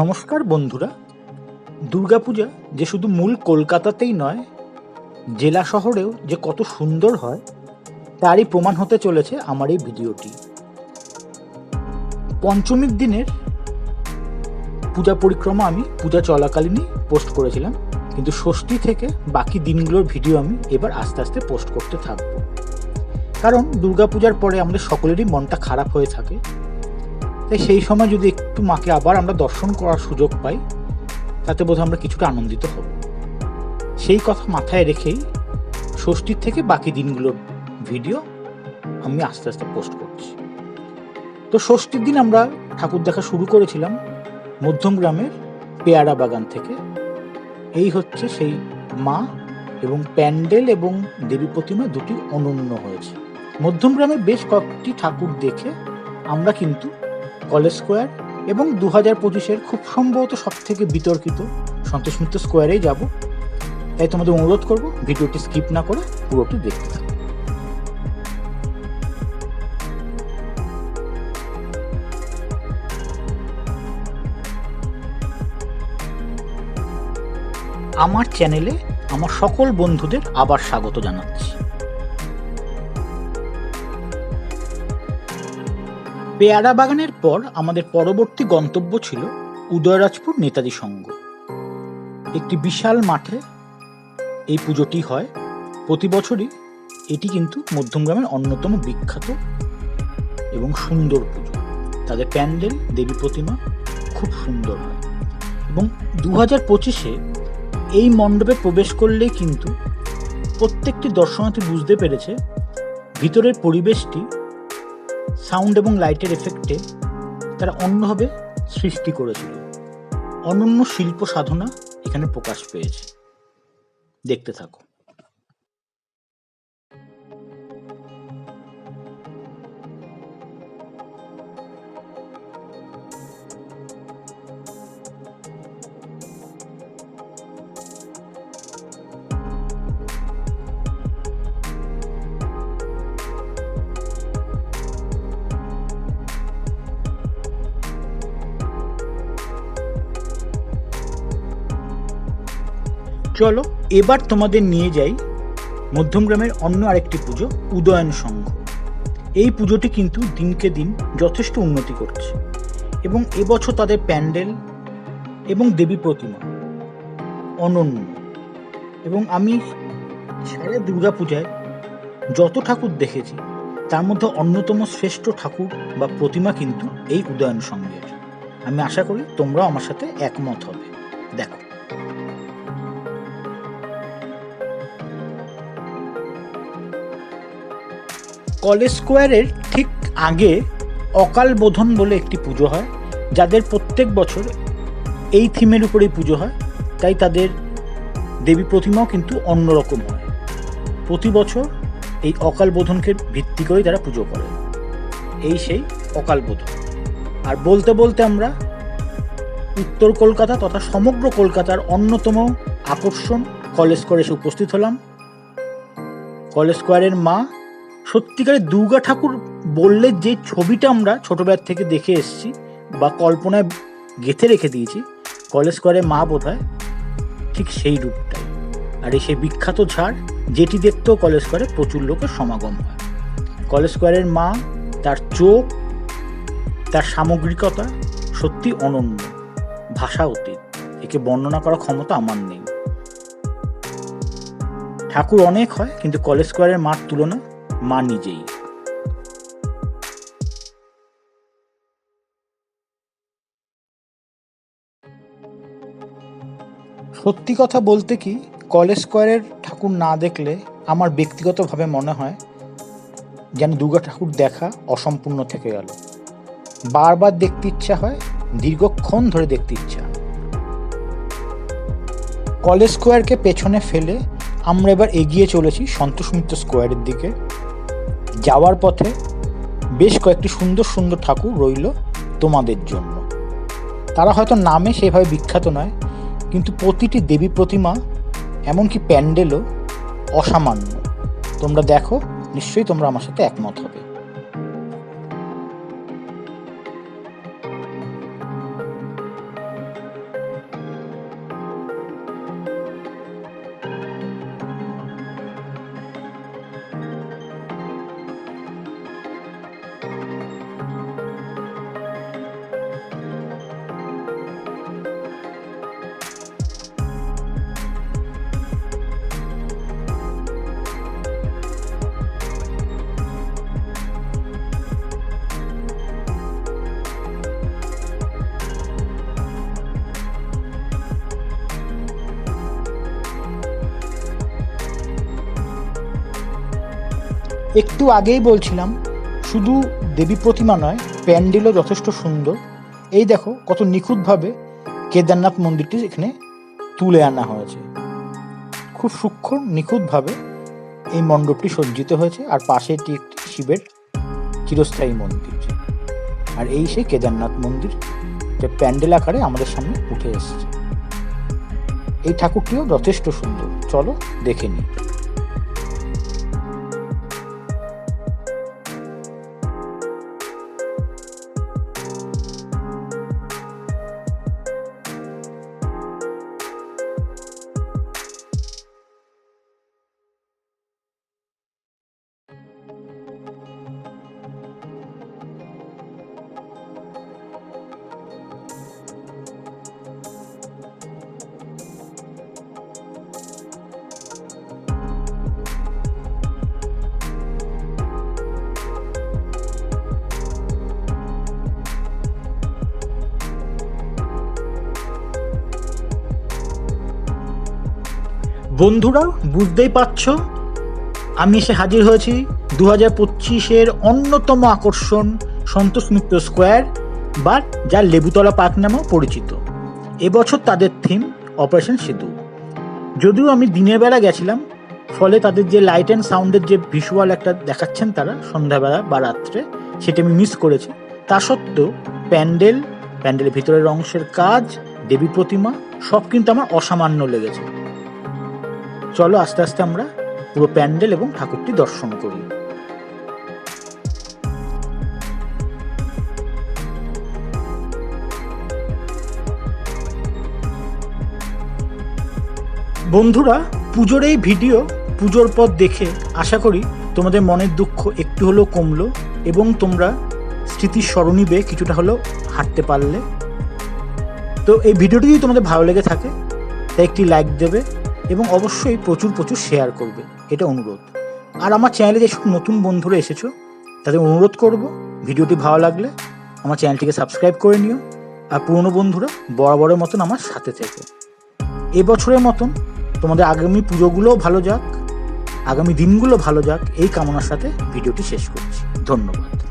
নমস্কার বন্ধুরা। দুর্গাপূজা যে শুধু মূল কলকাতাতেই নয়, জেলা শহরেও যে কত সুন্দর হয়, তারই প্রমাণ হতে চলেছে আমার এই ভিডিওটি। পঞ্চমীর দিনের পূজা পরিক্রমা আমি পূজা চলাকালীনই পোস্ট করেছিলাম, কিন্তু ষষ্ঠী থেকে বাকি দিনগুলোর ভিডিও আমি এবার আস্তে আস্তে পোস্ট করতে থাকব। কারণ দুর্গাপূজার পরে আমাদের সকলেরই মনটা খারাপ হয়ে থাকে তাই সেই সময় যদি একটু মাকে আবার আমরা দর্শন করার সুযোগ পাই, তাতে বোধহয় আমরা কিছুটা আনন্দিত হব। সেই কথা মাথায় রেখেই ষষ্ঠীর থেকে বাকি দিনগুলোর ভিডিও আমি আস্তে আস্তে পোস্ট করছি। তো ষষ্ঠীর দিন আমরা ঠাকুর দেখা শুরু করেছিলাম মধ্যম গ্রামের পেয়ারা বাগান থেকে। এই হচ্ছে সেই মা এবং প্যান্ডেল এবং দেবী প্রতিমা দুটি অনন্য হয়েছে। মধ্যম গ্রামের বেশ কয়েকটি ঠাকুর দেখে আমরা কিন্তু কলেজ স্কোয়ার এবং দু হাজার পঁচিশের খুব সম্ভবত সব থেকে বিতর্কিত সন্তোষ মিত্র স্কোয়ারেই যাব। তাই তোমাদের অনুরোধ করব ভিডিওটি স্কিপ না করে পুরোটি দেখতে থাকো। আমার চ্যানেলে আমার সকল বন্ধুদের আবার স্বাগত জানাচ্ছি। পেয়ারা বাগানের পর আমাদের পরবর্তী গন্তব্য ছিল উদয়রাজপুর নেতাজি সংঘ। একটি বিশাল মাঠে এই পুজোটি হয়। প্রতি বছরই এটি কিন্তু মধ্যমগ্রামের অন্যতম বিখ্যাত এবং সুন্দর পুজো। তাদের প্যান্ডেল, দেবী প্রতিমা খুব সুন্দর হয় এবং দু হাজার পঁচিশে এই মণ্ডপে প্রবেশ করলেই কিন্তু প্রত্যেকটি দর্শনার্থী বুঝতে পেরেছে ভিতরের পরিবেশটি সাউন্ড এবং লাইটের এফেক্টে তারা অন্যভাবে সৃষ্টি করেছিল। অনন্য শিল্প সাধনা এখানে প্রকাশ পেয়েছে। দেখতে থাকো। চলো, এবার তোমাদের নিয়ে যাই মধ্যমগ্রামের অন্য আরেকটি পুজো, উদয়ন সংঘ। এই পুজোটি কিন্তু দিনকে দিন যথেষ্ট উন্নতি করছে এবং এবছর তাদের প্যান্ডেল এবং দেবী প্রতিমা অনন্য। এবং আমি সারা দুর্গা পূজায় যত ঠাকুর দেখেছি, তার মধ্যে অন্যতম শ্রেষ্ঠ ঠাকুর বা প্রতিমা কিন্তু এই উদয়ন সংঘের। আমি আশা করি তোমরাও আমার সাথে একমত হবে। দেখো। কলেজ স্কোয়ারের ঠিক আগে অকাল বোধন বলে একটি পুজো হয়, যাদের প্রত্যেক বছর এই থিমের উপরেই পুজো হয়, তাই তাদের দেবী প্রতিমাও কিন্তু অন্যরকম হয়। প্রতি বছর এই অকাল বোধনকে ভিত্তি করেই তারা পুজো করে। এই সেই অকাল বোধন। আর বলতে বলতে আমরা উত্তর কলকাতা তথা সমগ্র কলকাতার অন্যতম আকর্ষণ কলেজ স্কোয়ারে এসে উপস্থিত হলাম। কলেজ স্কোয়ারের মা সত্যিকারের দুর্গা ঠাকুর বললে যে ছবিটা আমরা ছোটবেলার থেকে দেখে এসেছি বা কল্পনায় গেঁথে রেখে দিয়েছি, কলেজ স্কোয়ারে মা বোধ ঠিক সেই রূপটাই। আর এই সেই বিখ্যাত ঝাড়, যেটি দেখতেও কলেজ স্কোয়ারে প্রচুর লোকের সমাগম হয়। কলেজ স্কোয়ারের মা, তার চোখ, তার সামগ্রিকতা সত্যি অনন্য, ভাষা অতীত। একে বর্ণনা করার ক্ষমতা আমার নেই। ঠাকুর অনেক হয়, কিন্তু কলেজ স্কোয়ারের মার তুলনা মা নিজেই। সত্যি কথা বলতে কি, কলেজ স্কোয়ারের ঠাকুর না দেখলে আমার ব্যক্তিগতভাবে মনে হয় যেন দুর্গা ঠাকুর দেখা অসম্পূর্ণ থেকে গেল। বারবার দেখতে ইচ্ছা হয়, দীর্ঘক্ষণ ধরে দেখতে ইচ্ছা। কলেজ স্কোয়ারকে পেছনে ফেলে আমরা এবার এগিয়ে চলেছি সন্তোষ মিত্র স্কোয়ারের দিকে। যাওয়ার পথে বেশ কয়েকটি সুন্দর সুন্দর ঠাকুর রইল তোমাদের জন্য। তারা হয়তো নামে সেভাবে বিখ্যাত নয়, কিন্তু প্রতিটি দেবী প্রতিমা, এমনকি প্যান্ডেলও অসামান্য। তোমরা দেখো, নিশ্চয়ই তোমরা আমার সাথে একমত হবে। একটু আগেই বলছিলাম, শুধু দেবী প্রতিমা নয়, প্যান্ডেলও যথেষ্ট সুন্দর। এই দেখো, কত নিখুঁতভাবে কেদারনাথ মন্দিরটি এখানে তুলে আনা হয়েছে। খুব সূক্ষ্ম, নিখুঁতভাবে এই মণ্ডপটি সজ্জিত হয়েছে, আর পাশে এটি একটি শিবের চিরস্থায়ী মন্দির। আর এই সেই কেদারনাথ মন্দির, যে প্যান্ডেল আকারে আমাদের সামনে উঠে এসেছে। এই ঠাকুরটিও যথেষ্ট সুন্দর। চলো দেখে নিই। বন্ধুরা, বুঝতেই পারছ? আমি এসে হাজির হয়েছি দু হাজার পঁচিশের অন্যতম আকর্ষণ সন্তোষ মিত্র স্কোয়ার বা যা লেবুতলা পার্ক নামেও পরিচিত। এবছর তাদের থিম অপারেশন সেতু। যদিও আমি দিনের বেলা গেছিলাম, ফলে তাদের যে লাইট অ্যান্ড সাউন্ডের যে ভিজুয়াল একটা দেখাচ্ছেন তারা সন্ধ্যাবেলা বা রাত্রে, সেটা আমি মিস করেছি। তা সত্ত্বেও প্যান্ডেল, প্যান্ডেলের ভিতরের অংশের কাজ, দেবী প্রতিমা, সব কিন্তু আমার অসামান্য লেগেছে। চলো আস্তে আস্তে আমরা পুরো প্যান্ডেল এবং ঠাকুরটি দর্শন করি। বন্ধুরা, পুজোর এই ভিডিও, পুজোর পর দেখে আশা করি তোমাদের মনের দুঃখ একটু হলেও কমলো এবং তোমরা স্মৃতির স্মরণী বেয়ে কিছুটা হলেও হাঁটতে পারলে। তো এই ভিডিওটি যদি তোমাদের ভালো লেগে থাকে, তাই একটি লাইক দেবে এবং অবশ্যই প্রচুর প্রচুর শেয়ার করবে। এটা অনুরোধ। আর আমার চ্যানেলে যেসব নতুন বন্ধুরা এসেছ, তাদের অনুরোধ করব, ভিডিওটি ভালো লাগলে আমার চ্যানেলটিকে সাবস্ক্রাইব করে নিও। আর পুরনো বন্ধুরা বরাবরের মতন আমার সাথে থেকে। এবছরের মতন তোমাদের আগামী পুজোগুলোও ভালো যাক, আগামী দিনগুলো ভালো যাক, এই কামনার সাথে ভিডিওটি শেষ করছি। ধন্যবাদ।